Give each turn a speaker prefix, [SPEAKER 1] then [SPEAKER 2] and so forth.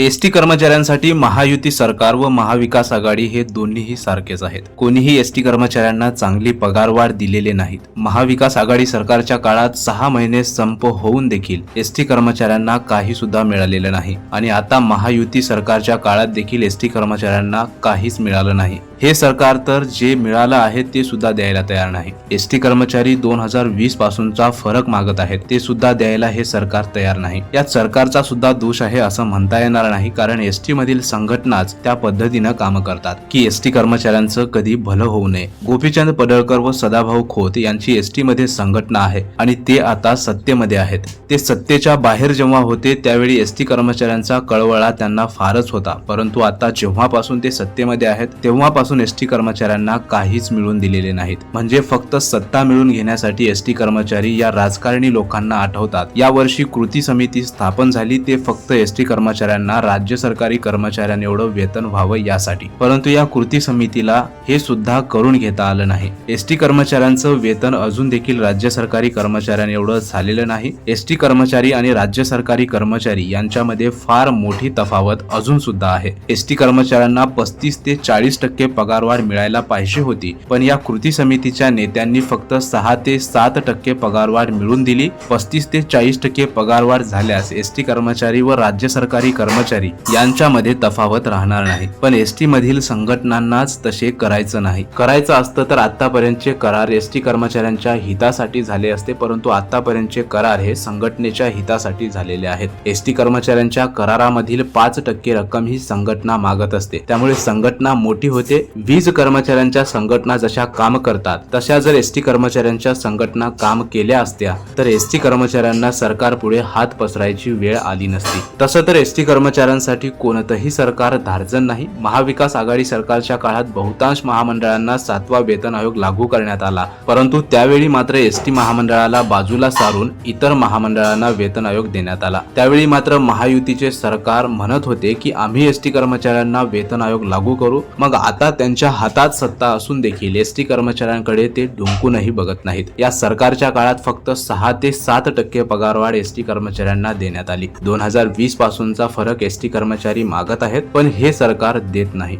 [SPEAKER 1] S T कर्मचाऱ्यांसाठी महायुती सरकार व महाविकास आघाडी हे दोन्हीही सारखेच आहेत. कोणीही एस टी कर्मचाऱ्यांना चांगली पगारवाढ दिलेले नाहीत. महाविकास आघाडी सरकारच्या काळात सहा महिने संप होऊन देखील एस टी कर्मचाऱ्यांना काही सुद्धा मिळालेलं नाही. आणि आता महायुती सरकारच्या काळात देखील एस टी कर्मचाऱ्यांना काहीच मिळालं नाही. हे सरकार तर जे मिळालं आहे ते सुद्धा द्यायला तयार नाही. एस टी कर्मचारी दोन हजार वीस पासूनचा फरक मागत आहेत. ते सुद्धा द्यायला हे सरकार तयार नाही. यात सरकारचा सुद्धा दोष आहे असं म्हणता येणार नाही कारण एसटी मधील संघटनाच त्या पद्धतीनं काम करतात. की एस टी कर्मचाऱ्यांचं कधी भलं होऊ नये. गोपीचंद पडळकर व सदाभाऊ खोत यांची एसटी मध्ये संघटना आहे आणि ते आता सत्तेमध्ये आहेत. ते सत्तेच्या बाहेर जेव्हा होते त्यावेळी एस टी कर्मचाऱ्यांचा कळवळा त्यांना फारच होता. परंतु आता जेव्हापासून ते सत्तेमध्ये आहेत तेव्हापासून एस टी कर्मचाऱ्यांना काहीच मिळून दिलेले नाहीत. म्हणजे फक्त सत्ता मिळून घेण्यासाठी एस टी कर्मचारी या राजकारणी लोकांना आठवतात. यावर्षी कृती समिती स्थापन झाली ते फक्त एस टी कर्मचाऱ्यांना राज्य सरकारी कर्मचाऱ्यांनी एवढं वेतन व्हावं यासाठी. परंतु या कृती समितीला हे सुद्धा करून घेता आलं नाही. एसटी कर्मचाऱ्यांचं वेतन अजून देखील राज्य सरकारी कर्मचाऱ्यांनी एवढं झालेलं नाही. एसटी कर्मचारी आणि राज्य सरकारी कर्मचारी यांच्यामध्ये फार मोठी तफावत अजून सुद्धा आहे. एसटी कर्मचाऱ्यांना पस्तीस ते चाळीस टक्के पगारवाढ मिळायला पाहिजे होती पण या कृती समितीच्या नेत्यांनी फक्त सहा ते सात टक्के पगारवाढ मिळून दिली. पस्तीस ते चाळीस टक्के पगारवाढ झाल्यास एसटी कर्मचारी व राज्य सरकारी कर्मचारी यांच्यामध्ये तफावत राहणार नाही. पण एसटी मधील संघटनांनाच तसे करायचं नाही. करायचं असतं तर आतापर्यंतचे करार एसटी कर्मचाऱ्यांच्या हितासाठी झाले असते परंतु आतापर्यंतचे करार हे संघटनेच्या हितासाठी झालेले आहेत. एसटी कर्मचाऱ्यांच्या करारामधील पाच टक्के रक्कम ही संघटना मागत असते. त्यामुळे संघटना मोठी होते. वीज कर्मचाऱ्यांच्या संघटना जशा काम करतात तशा जर एसटी कर्मचाऱ्यांच्या संघटना काम केल्या असत्या तर एसटी कर्मचाऱ्यांना सरकार पुढे हात पसरायची वेळ आली नसती. तसं तर एसटी कर्मचाऱ्यांसाठी कोणतंही सरकार धार्जन नाही. महाविकास आघाडी सरकारच्या काळात बहुतांश महामंडळांना सातवा वेतन आयोग लागू करण्यात आला. परंतु त्यावेळी मात्र एसटी महामंडळाला बाजूला सारून इतर महामंडळांना वेतन आयोग देण्यात आला. त्यावेळी मात्र महायुतीचे सरकार म्हणत होते की आम्ही एसटी कर्मचाऱ्यांना वेतन आयोग लागू करू. मग आता त्यांच्या हातात सत्ता असून देखील एसटी कर्मचाऱ्यांकडे ते डुंकूनही बघत नाहीत. या सरकारच्या काळात फक्त सहा ते सात टक्के पगारवाढ एसटी कर्मचाऱ्यांना देण्यात आली. दोन हजार वीस पासूनचा फरक एसटी कर्मचारी मागत आहेत पण हे सरकार देत नाही.